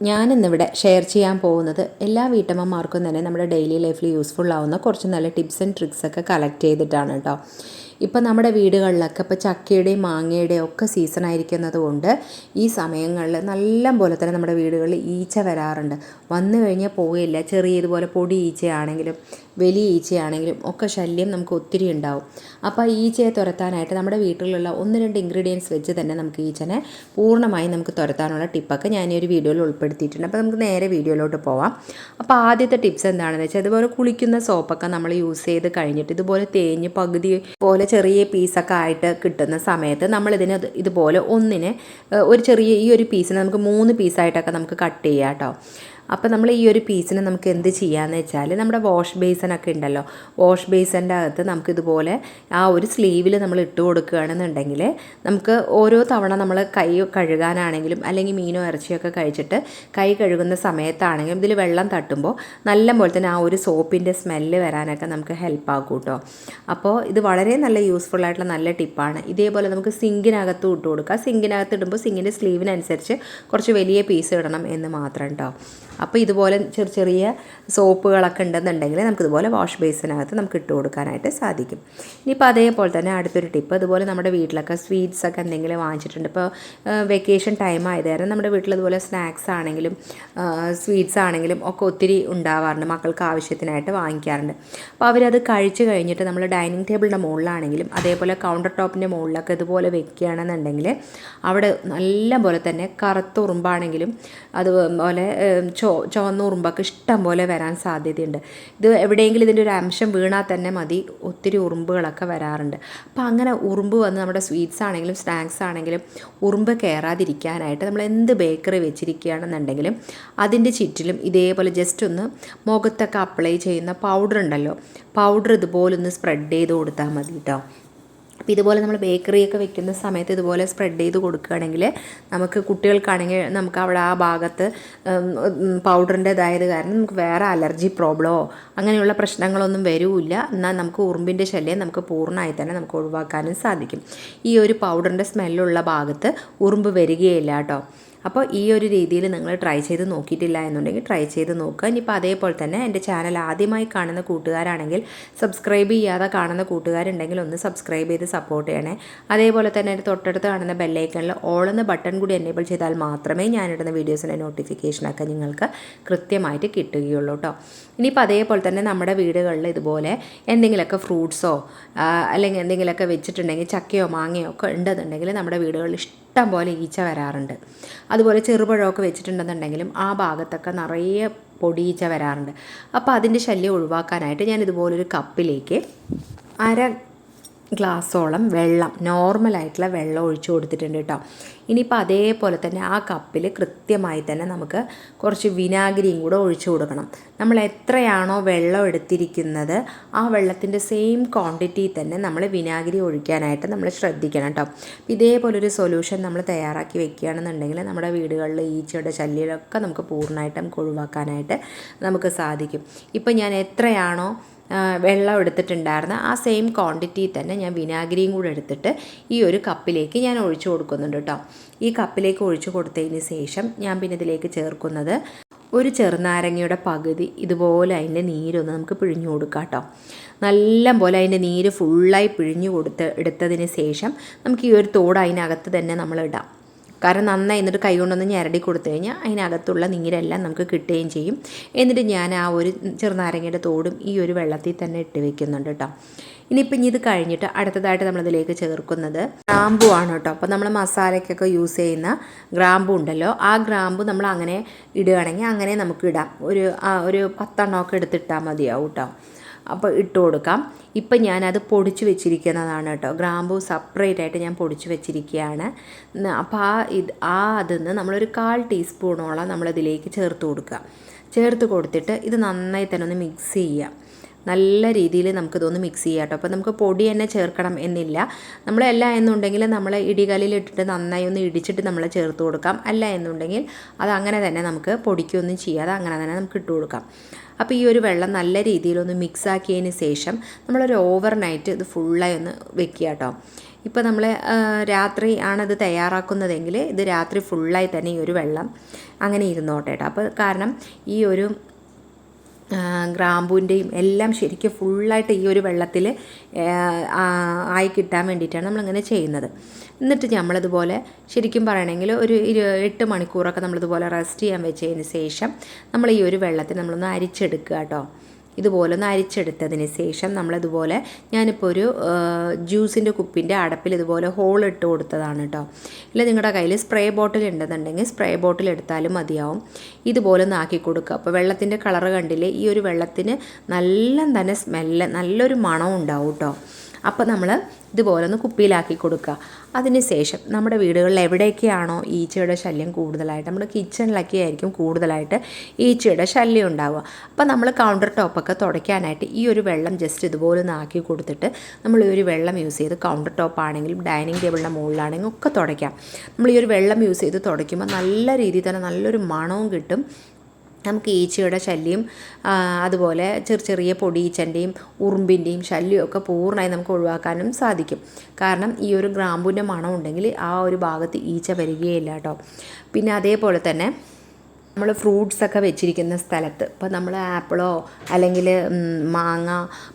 ഞാനിന്നിവിടെ ഷെയർ ചെയ്യാൻ പോകുന്നത് എല്ലാ വീട്ടമ്മമാർക്കും തന്നെ നമ്മുടെ ഡെയിലി ലൈഫിൽ യൂസ്ഫുൾ ആവുന്ന കുറച്ച് നല്ല ടിപ്സ് ആൻഡ് ട്രിക്സ് ഒക്കെ കളക്ട് ചെയ്തിട്ടാണ് കേട്ടോ ഇപ്പം നമ്മുടെ വീടുകളിലൊക്കെ ഇപ്പോൾ ചക്കയുടെയും മാങ്ങയുടെയും ഒക്കെ സീസൺ ആയിരിക്കുന്നത് കൊണ്ട് ഈ സമയങ്ങളിൽ നല്ല പോലെ തന്നെ നമ്മുടെ വീടുകളിൽ ഈച്ച വരാറുണ്ട്. വന്നു കഴിഞ്ഞാൽ പോവുകയില്ല ചെറിയ ഇതുപോലെ പൊടി ഈച്ചയാണെങ്കിലും വലിയ ഈച്ചയാണെങ്കിലും ഒക്കെ ശല്യം നമുക്ക് ഒത്തിരി ഉണ്ടാവും. അപ്പോൾ ആ ഈച്ചയെ തുരത്താനായിട്ട് നമ്മുടെ വീട്ടിലുള്ള ഒന്ന് രണ്ട് ഇൻഗ്രീഡിയൻസ് വെച്ച് തന്നെ നമുക്ക് ഈച്ചനെ പൂർണമായും നമുക്ക് തുരത്താനുള്ള ടിപ്പൊക്കെ ഞാൻ ഈ ഒരു വീഡിയോയിൽ ഉൾപ്പെടുത്തിയിട്ടുണ്ട്. അപ്പോൾ നമുക്ക് നേരെ വീഡിയോയിലോട്ട് പോവാം. അപ്പോൾ ആദ്യത്തെ ടിപ്സ് എന്താണെന്ന് വെച്ചാൽ ഇതുപോലെ കുളിക്കുന്ന സോപ്പൊക്കെ നമ്മൾ യൂസ് ചെയ്ത് കഴിഞ്ഞിട്ട് ഇതുപോലെ തേഞ്ഞ് പകുതി പോലെ ചെറിയ പീസൊക്കെ ആയിട്ട് കിട്ടുന്ന സമയത്ത് നമ്മളിതിന് ഇത് ഇതുപോലെ ഒന്നിനെ ഒരു ചെറിയ ഈ ഒരു പീസിന് നമുക്ക് മൂന്ന് പീസായിട്ടൊക്കെ നമുക്ക് കട്ട് ചെയ്യാം കേട്ടോ. അപ്പോൾ നമ്മൾ ഈ ഒരു പീസിന് നമുക്ക് എന്ത് ചെയ്യാന്ന് വെച്ചാൽ നമ്മുടെ വാഷ് ബേസിനൊക്കെ ഉണ്ടല്ലോ. വാഷ് ബേസിന്റെ അകത്ത് നമുക്കിതുപോലെ ആ ഒരു സ്ലീവിൽ നമ്മൾ ഇട്ട് കൊടുക്കുകയാണെന്നുണ്ടെങ്കിൽ നമുക്ക് ഓരോ തവണ നമ്മൾ കൈ കഴുകാനാണെങ്കിലും അല്ലെങ്കിൽ മീനോ ഇറച്ചിയൊക്കെ കഴിച്ചിട്ട് കൈ കഴുകുന്ന സമയത്താണെങ്കിലും ഇതിൽ വെള്ളം തട്ടുമ്പോൾ നല്ല പോലെ തന്നെ ആ ഒരു സോപ്പിന്റെ സ്മെല്ല് വരാനൊക്കെ നമുക്ക് ഹെൽപ്പ് ആകും കേട്ടോ. അപ്പോൾ ഇത് വളരെ നല്ല യൂസ്ഫുൾ ആയിട്ടുള്ള നല്ല ടിപ്പാണ് ഇതേപോലെ നമുക്ക് സിങ്കിനകത്ത് ഇട്ട് കൊടുക്കുക സിങ്കിനകത്ത് ഇടുമ്പോൾ സിങ്കിന്റെ സ്ലീവിനനുസരിച്ച് കുറച്ച് വലിയ പീസ് ഇടണം എന്ന് മാത്രം കേട്ടോ അപ്പോൾ ഇതുപോലെ ചെറിയ ചെറിയ സോപ്പുകളൊക്കെ ഉണ്ടെന്നുണ്ടെങ്കിൽ നമുക്കിതുപോലെ വാഷ് ബേസിനകത്ത് നമുക്ക് ഇട്ട് കൊടുക്കാനായിട്ട് സാധിക്കും. ഇനിയിപ്പോൾ അതേപോലെ തന്നെ അടുത്തൊരു ടിപ്പ് അതുപോലെ നമ്മുടെ വീട്ടിലൊക്കെ സ്വീറ്റ്സ് ഒക്കെ എന്തെങ്കിലും വാങ്ങിച്ചിട്ടുണ്ട്. ഇപ്പോൾ വെക്കേഷൻ ടൈം ആയത് കാരണം നമ്മുടെ വീട്ടിൽ ഇതുപോലെ സ്നാക്സ് ആണെങ്കിലും സ്വീറ്റ്സ് ആണെങ്കിലും ഒക്കെ ഒത്തിരി ഉണ്ടാവാറുണ്ട് മക്കൾക്ക് ആവശ്യത്തിനായിട്ട് വാങ്ങിക്കാറുണ്ട്. അപ്പോൾ അവരത് കഴിച്ച് കഴിഞ്ഞിട്ട് നമ്മൾ ഡൈനിങ് ടേബിളിന്റെ മുകളിലാണെങ്കിലും അതേപോലെ കൗണ്ടർ ടോപ്പിന്റെ മുകളിലൊക്കെ ഇതുപോലെ വെക്കുകയാണെന്നുണ്ടെങ്കിൽ അവിടെ നല്ല പോലെ തന്നെ കറുത്തുറുമ്പാണെങ്കിലും അതുപോലെ ഏം, ചോ ചുവന്ന ഉറുമ്പൊക്കെ ഇഷ്ടം പോലെ വരാൻ സാധ്യതയുണ്ട്. ഇത് എവിടെയെങ്കിലും ഇതിന്റെ ഒരു അംശം വീണാൽ തന്നെ മതി. ഒത്തിരി ഉറുമ്പുകളൊക്കെ വരാറുണ്ട്. അപ്പോൾ അങ്ങനെ ഉറുമ്പ് വന്ന് നമ്മുടെ സ്വീറ്റ്സ് ആണെങ്കിലും സ്നാക്സ് ആണെങ്കിലും ഉറുമ്പ് കയറാതിരിക്കാനായിട്ട് നമ്മൾ എന്ത് ബേക്കറി വെച്ചിരിക്കുകയാണെന്നുണ്ടെങ്കിലും അതിന്റെ ചുറ്റിലും ഇതേപോലെ ജസ്റ്റ് ഒന്ന് മുഖത്തൊക്കെ അപ്ലൈ ചെയ്യുന്ന പൗഡർ ഉണ്ടല്ലോ. പൗഡർ ഇതുപോലെ ഒന്ന് സ്പ്രെഡ് ചെയ്ത് കൊടുത്താൽ മതി കേട്ടോ. അപ്പോൾ ഇതുപോലെ നമ്മൾ ബേക്കറിയൊക്കെ വെക്കുന്ന സമയത്ത് ഇതുപോലെ സ്പ്രെഡ് ചെയ്ത് കൊടുക്കുകയാണെങ്കിൽ നമുക്ക് കുട്ടികൾക്കാണെങ്കിൽ നമുക്ക് അവിടെ ആ ഭാഗത്ത് പൗഡറിന്റെതായത് കാരണം നമുക്ക് വേറെ അലർജി പ്രോബ്ലമോ അങ്ങനെയുള്ള പ്രശ്നങ്ങളൊന്നും വരില്ല. എന്നാൽ നമുക്ക് ഉറുമ്പിന്റെ ശല്യം നമുക്ക് പൂർണമായി തന്നെ നമുക്ക് ഒഴിവാക്കാനും സാധിക്കും. ഈ ഒരു പൗഡറിന്റെ സ്മെല്ലുള്ള ഭാഗത്ത് ഉറുമ്പ് വരികയില്ല കേട്ടോ. അപ്പോൾ ഈ ഒരു രീതിയിൽ നിങ്ങൾ ട്രൈ ചെയ്ത് നോക്കിയിട്ടില്ല എന്നുണ്ടെങ്കിൽ ട്രൈ ചെയ്ത് നോക്കുക. ഇനിയിപ്പോൾ അതേപോലെ തന്നെ എന്റെ ചാനൽ ആദ്യമായി കാണുന്ന കൂട്ടുകാരാണെങ്കിൽ സബ്സ്ക്രൈബ് ചെയ്യാതെ കാണുന്ന കൂട്ടുകാരുണ്ടെങ്കിൽ ഒന്ന് സബ്സ്ക്രൈബ് ചെയ്ത് സപ്പോർട്ട് ചെയ്യണേ. അതേപോലെ തന്നെ എന്റെ തൊട്ടടുത്ത് കാണുന്ന ബെല്ലൈക്കണിൽ ഓൾ എന്ന ബട്ടൺ കൂടി എനേബിൾ ചെയ്താൽ മാത്രമേ ഞാനിടുന്ന വീഡിയോസിന്റെ നോട്ടിഫിക്കേഷനൊക്കെ നിങ്ങൾക്ക് കൃത്യമായിട്ട് കിട്ടുകയുള്ളൂ കേട്ടോ ഇനിയിപ്പോൾ അതേപോലെ തന്നെ നമ്മുടെ വീടുകളിൽ ഇതുപോലെ എന്തെങ്കിലുമൊക്കെ ഫ്രൂട്ട്സോ അല്ലെങ്കിൽ എന്തെങ്കിലുമൊക്കെ വെച്ചിട്ടുണ്ടെങ്കിൽ ചക്കയോ മാങ്ങയോ ഒക്കെ ഉണ്ടെന്നുണ്ടെങ്കിൽ നമ്മുടെ വീടുകളിൽ ഇഷ്ടം പോലെ ഈച്ച വരാറുണ്ട്. അതുപോലെ ചെറുപഴമൊക്കെ വെച്ചിട്ടുണ്ടെന്നുണ്ടെങ്കിലും ആ ഭാഗത്തൊക്കെ നിറയെ പൊടിയീച്ച വരാറുണ്ട്. അപ്പോൾ അതിന്റെ ശല്യം ഒഴിവാക്കാനായിട്ട് ഞാൻ ഇതുപോലൊരു കപ്പിലേക്ക് അര ഗ്ലാസ്സോളം വെള്ളം നോർമലായിട്ടുള്ള വെള്ളം ഒഴിച്ചു കൊടുത്തിട്ടുണ്ട് കേട്ടോ. ഇനിയിപ്പോൾ അതേപോലെ തന്നെ ആ കപ്പിൽ കൃത്യമായി തന്നെ നമുക്ക് കുറച്ച് വിനാഗിരിയും കൂടെ ഒഴിച്ചു കൊടുക്കണം. നമ്മൾ എത്രയാണോ വെള്ളം എടുത്തിരിക്കുന്നത് ആ വെള്ളത്തിന്റെ സെയിം ക്വാണ്ടിറ്റി തന്നെ നമ്മൾ വിനാഗിരി ഒഴിക്കാനായിട്ട് നമ്മൾ ശ്രദ്ധിക്കണം കേട്ടോ. ഇതേപോലൊരു സൊല്യൂഷൻ നമ്മൾ തയ്യാറാക്കി വെക്കുകയാണെന്നുണ്ടെങ്കിൽ നമ്മുടെ വീടുകളിൽ ഈച്ചയുടെ ശല്യമൊക്കെ നമുക്ക് പൂർണമായിട്ടും ഒഴിവാക്കാനായിട്ട് നമുക്ക് സാധിക്കും. ഇപ്പം ഞാൻ എത്രയാണോ വെള്ളം എടുത്തിട്ടുണ്ടായിരുന്ന. ആ സെയിം ക്വാണ്ടിറ്റി തന്നെ ഞാൻ വിനാഗിരിയും കൂടെ എടുത്തിട്ട് ഈ ഒരു കപ്പിലേക്ക് ഞാൻ ഒഴിച്ചു കൊടുക്കുന്നുണ്ട് കേട്ടോ. ഈ കപ്പിലേക്ക് ഒഴിച്ചു കൊടുത്തതിന് ശേഷം ഞാൻ പിന്നെ ഇതിലേക്ക് ചേർക്കുന്നത് ഒരു ചെറുനാരങ്ങയുടെ പകുതി ഇതുപോലെ അതിന്റെ നീരൊന്ന് നമുക്ക് പിഴിഞ്ഞു കൊടുക്കാം കേട്ടോ. നല്ല പോലെ അതിന്റെ നീര് ഫുള്ളായി പിഴിഞ്ഞു കൊടുത്ത് എടുത്തതിന് ശേഷം നമുക്ക് ഈ ഒരു തോട് അതിനകത്ത് തന്നെ നമ്മൾ ഇടാം. കാരണം നന്നായി എന്നിട്ട് കൈ കൊണ്ടൊന്ന് ഞരടി കൊടുത്തു കഴിഞ്ഞാൽ അതിനകത്തുള്ള നീരെല്ലാം നമുക്ക് കിട്ടുകയും ചെയ്യും. എന്നിട്ട് ഞാൻ ആ ഒരു ചെറുനാരങ്ങയുടെ തോടും ഈ ഒരു വെള്ളത്തിൽ തന്നെ ഇട്ട് വെക്കുന്നുണ്ട് കേട്ടോ. ഇനിയിപ്പം ഇനി ഇത് കഴിഞ്ഞിട്ട് അടുത്തതായിട്ട് നമ്മളിതിലേക്ക് ചേർക്കുന്നത് ഗ്രാമ്പു ആണ് കേട്ടോ. അപ്പോൾ നമ്മൾ മസാലയ്ക്കൊക്കെ യൂസ് ചെയ്യുന്ന ഗ്രാമ്പു ഉണ്ടല്ലോ. ആ ഗ്രാമ്പു നമ്മൾ അങ്ങനെ ഇടുകയാണെങ്കിൽ അങ്ങനെ നമുക്ക് ഇടാം. ഒരു ഒരു പത്തെണ്ണമൊക്കെ എടുത്തിട്ടാൽ മതിയാവും കേട്ടോ. അപ്പോൾ ഇട്ട് കൊടുക്കാം. ഇപ്പം ഞാനത് പൊടിച്ച് വെച്ചിരിക്കുന്നതാണ് കേട്ടോ. ഗ്രാമ്പു സെപ്പറേറ്റ് ആയിട്ട് ഞാൻ പൊടിച്ച് വെച്ചിരിക്കുകയാണ്. അപ്പോൾ ആ ഇത് ആ അതിൽ നിന്ന് നമ്മളൊരു കാൽ ടീസ്പൂണോളം നമ്മളിതിലേക്ക് ചേർത്ത് കൊടുക്കുക. ചേർത്ത് കൊടുത്തിട്ട് ഇത് നന്നായി തന്നെ ഒന്ന് മിക്സ് ചെയ്യുക. നല്ല രീതിയിൽ നമുക്കിതൊന്ന് മിക്സ് ചെയ്യാം കേട്ടോ. അപ്പോൾ നമുക്ക് പൊടി തന്നെ ചേർക്കണം എന്നില്ല. നമ്മളല്ല എന്നുണ്ടെങ്കിൽ നമ്മൾ ഇടികല്ലിലിട്ടിട്ട് നന്നായി ഒന്ന് ഇടിച്ചിട്ട് നമ്മൾ ചേർത്ത് കൊടുക്കാം. അല്ല എന്നുണ്ടെങ്കിൽ അത് അങ്ങനെ തന്നെ നമുക്ക് പൊടിക്കൊന്നും ചെയ്യാതെ അങ്ങനെ തന്നെ നമുക്ക് ഇട്ട് കൊടുക്കാം. അപ്പോൾ ഈ ഒരു വെള്ളം നല്ല രീതിയിലൊന്ന് മിക്സ് ആക്കിയതിന് ശേഷം നമ്മളൊരു ഓവർ നൈറ്റ് ഇത് ഫുള്ളായി ഒന്ന് വെക്കുക കേട്ടോ. ഇപ്പോൾ നമ്മൾ രാത്രി ആണത് തയ്യാറാക്കുന്നതെങ്കിൽ ഇത് രാത്രി ഫുള്ളായി തന്നെ ഈ ഒരു വെള്ളം അങ്ങനെ ഇരുന്നോട്ടെ കേട്ടോ. അപ്പോൾ കാരണം ഈ ഒരു ഗ്രാമ്പൂവിന്റെയും എല്ലാം ശരിക്കും ഫുള്ളായിട്ട് ഈ ഒരു വെള്ളത്തിൽ ആയി കിട്ടാൻ വേണ്ടിയിട്ടാണ് നമ്മളിങ്ങനെ ചെയ്യുന്നത്. എന്നിട്ട് നമ്മളിതുപോലെ ശരിക്കും പറയണമെങ്കിൽ ഒരു ഇരു എട്ട് മണിക്കൂറൊക്കെ നമ്മളിതുപോലെ റെസ്റ്റ് ചെയ്യാൻ വെച്ചതിന് ശേഷം നമ്മൾ ഈ ഒരു വെള്ളത്തിൽ നമ്മളൊന്ന് അരിച്ചെടുക്കുക കേട്ടോ. ഇതുപോലെ ഒന്ന് അരിച്ചെടുത്തതിന് ശേഷം നമ്മളിതുപോലെ ഞാനിപ്പോൾ ഒരു ജ്യൂസിന്റെ കുപ്പിന്റെ അടപ്പിൽ ഇതുപോലെ ഹോൾ ഇട്ട് കൊടുത്തതാണ് കേട്ടോ. ഇല്ല നിങ്ങളുടെ കയ്യിൽ സ്പ്രേ ബോട്ടിൽ ഉണ്ടെന്നുണ്ടെങ്കിൽ സ്പ്രേ ബോട്ടിൽ എടുത്താലും മതിയാവും. ഇതുപോലെ ഒന്ന് ആക്കി കൊടുക്കുക. അപ്പോൾ വെള്ളത്തിന്റെ കളറ് കണ്ടില്ലേ? ഈ ഒരു വെള്ളത്തിന് നല്ല തന്നെ സ്മെല്ല് നല്ലൊരു മണം ഉണ്ടാവും കേട്ടോ. അപ്പോൾ നമ്മൾ ഇതുപോലെ ഒന്ന് കുപ്പിയിലാക്കി കൊടുക്കുക. അതിന് ശേഷം നമ്മുടെ വീടുകളിൽ എവിടെയൊക്കെയാണോ ഈച്ചയുടെ ശല്യം കൂടുതലായിട്ട് നമ്മുടെ കിച്ചണിലൊക്കെ ആയിരിക്കും കൂടുതലായിട്ട് ഈച്ചയുടെ ശല്യം ഉണ്ടാവുക. അപ്പോൾ നമ്മൾ കൗണ്ടർ ടോപ്പൊക്കെ തുടയ്ക്കാനായിട്ട് ഈ ഒരു വെള്ളം ജസ്റ്റ് ഇതുപോലെ ഒന്ന് ആക്കി കൊടുത്തിട്ട് നമ്മൾ ഈ ഒരു വെള്ളം യൂസ് ചെയ്ത് കൗണ്ടർ ടോപ്പ് ആണെങ്കിലും ഡൈനിങ് ടേബിളിന്റെ മുകളിലാണെങ്കിലും ഒക്കെ തുടയ്ക്കാം. നമ്മൾ ഈ ഒരു വെള്ളം യൂസ് ചെയ്ത് തുടയ്ക്കുമ്പോൾ നല്ല രീതിയിൽ തന്നെ നല്ലൊരു മണവും കിട്ടും. നമുക്ക് ഈച്ചയുടെ ശല്യം അതുപോലെ ചെറിയ ചെറിയ പൊടിയീച്ചന്റെയും ഉറുമ്പിന്റെയും ശല്യമൊക്കെ പൂർണമായി നമുക്ക് ഒഴിവാക്കാനും സാധിക്കും. കാരണം ഈ ഒരു ഗ്രാമ്പൂന്റെ മണം ഉണ്ടെങ്കിൽ ആ ഒരു ഭാഗത്ത് ഈച്ച വരികയില്ല കേട്ടോ. പിന്നെ അതേപോലെ തന്നെ നമ്മൾ ഫ്രൂട്ട്സ് ഒക്കെ വെച്ചിരിക്കുന്ന സ്ഥലത്ത്. ഇപ്പോൾ നമ്മൾ ആപ്പിളോ അല്ലെങ്കിൽ മാങ്ങ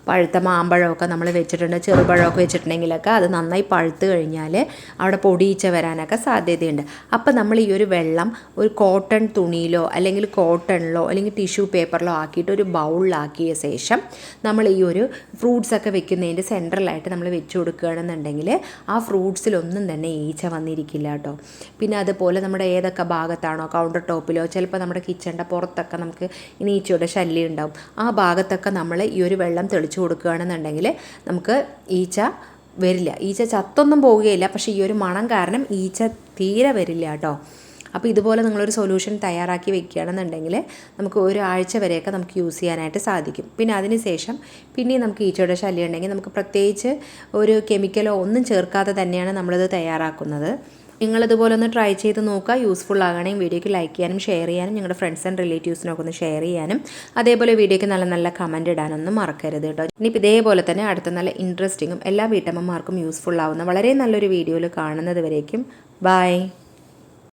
പഴുത്ത മാമ്പഴമൊക്കെ നമ്മൾ വെച്ചിട്ടുണ്ട് ചെറുപഴമൊക്കെ വെച്ചിട്ടുണ്ടെങ്കിലൊക്കെ അത് നന്നായി പഴുത്ത് കഴിഞ്ഞാൽ അവിടെ പൊടിയിച്ച വരാനൊക്കെ സാധ്യതയുണ്ട്. അപ്പോൾ നമ്മൾ ഈ ഒരു വെള്ളം ഒരു കോട്ടൺ തുണിയിലോ അല്ലെങ്കിൽ കോട്ടണിലോ അല്ലെങ്കിൽ ടിഷ്യൂ പേപ്പറിലോ ആക്കിയിട്ട് ഒരു ബൗളിലാക്കിയ ശേഷം നമ്മൾ ഈ ഒരു ഫ്രൂട്ട്സ് ഒക്കെ വെക്കുന്നതിന്റെ സെൻട്രലായിട്ട് നമ്മൾ വെച്ച് കൊടുക്കുകയാണെന്നുണ്ടെങ്കിൽ ആ ഫ്രൂട്ട്സിലൊന്നും തന്നെ ഈച്ച വന്നിരിക്കില്ല കേട്ടോ. പിന്നെ അതുപോലെ നമ്മുടെ ഏതൊക്കെ ഭാഗത്താണോ കൗണ്ടർ ടോപ്പിലോ ചിലപ്പോൾ നമ്മുടെ കിച്ചണിന്റെ പുറത്തൊക്കെ നമുക്ക് ഈച്ചയുടെ ശല്യം ഉണ്ടാവും. ആ ഭാഗത്തൊക്കെ നമ്മൾ ഈ ഒരു വെള്ളം തെളിച്ചു കൊടുക്കുകയാണെന്നുണ്ടെങ്കിൽ നമുക്ക് ഈച്ച വരില്ല. ഈച്ച ചത്തൊന്നും പോവുകയില്ല. പക്ഷെ ഈ ഒരു മണം കാരണം ഈച്ച തീരെ വരില്ല കേട്ടോ. അപ്പോൾ ഇതുപോലെ നിങ്ങളൊരു സൊല്യൂഷൻ തയ്യാറാക്കി വെക്കുകയാണെന്നുണ്ടെങ്കിൽ നമുക്ക് ഒരാഴ്ച വരെയൊക്കെ നമുക്ക് യൂസ് ചെയ്യാനായിട്ട് സാധിക്കും. പിന്നെ അതിന് ശേഷം പിന്നെയും നമുക്ക് ഈച്ചയുടെ ശല്യം ഉണ്ടെങ്കിൽ നമുക്ക് പ്രത്യേകിച്ച് ഒരു കെമിക്കലോ ഒന്നും ചേർക്കാതെ തന്നെയാണ് നമ്മളിത് തയ്യാറാക്കുന്നത്. നിങ്ങളിതുപോലെ ഒന്ന് ട്രൈ ചെയ്ത് നോക്കുക. യൂസ്ഫുൾ ആകണമെങ്കിൽ വീഡിയോയ്ക്ക് ലൈക്ക് ചെയ്യാനും ഷെയർ ചെയ്യാനും നിങ്ങളുടെ ഫ്രണ്ട്സ് ആൻഡ് റിലേറ്റീവ്സിനൊക്കെ ഒന്ന് ഷെയർ ചെയ്യാനും. അതേപോലെ വീഡിയോയ്ക്ക് നല്ല നല്ല കമന്റ് ഇടാനൊന്നും മറക്കരുത് കേട്ടോ. ഇനിയിപ്പോൾ ഇതേപോലെ തന്നെ അടുത്ത നല്ല ഇൻട്രസ്റ്റിങ്ങും എല്ലാ വീട്ടമ്മമാർക്കും യൂസ്ഫുൾ ആവുന്ന വളരെ നല്ലൊരു വീഡിയോയിൽ കാണുന്നത് വരേക്കും. ബൈ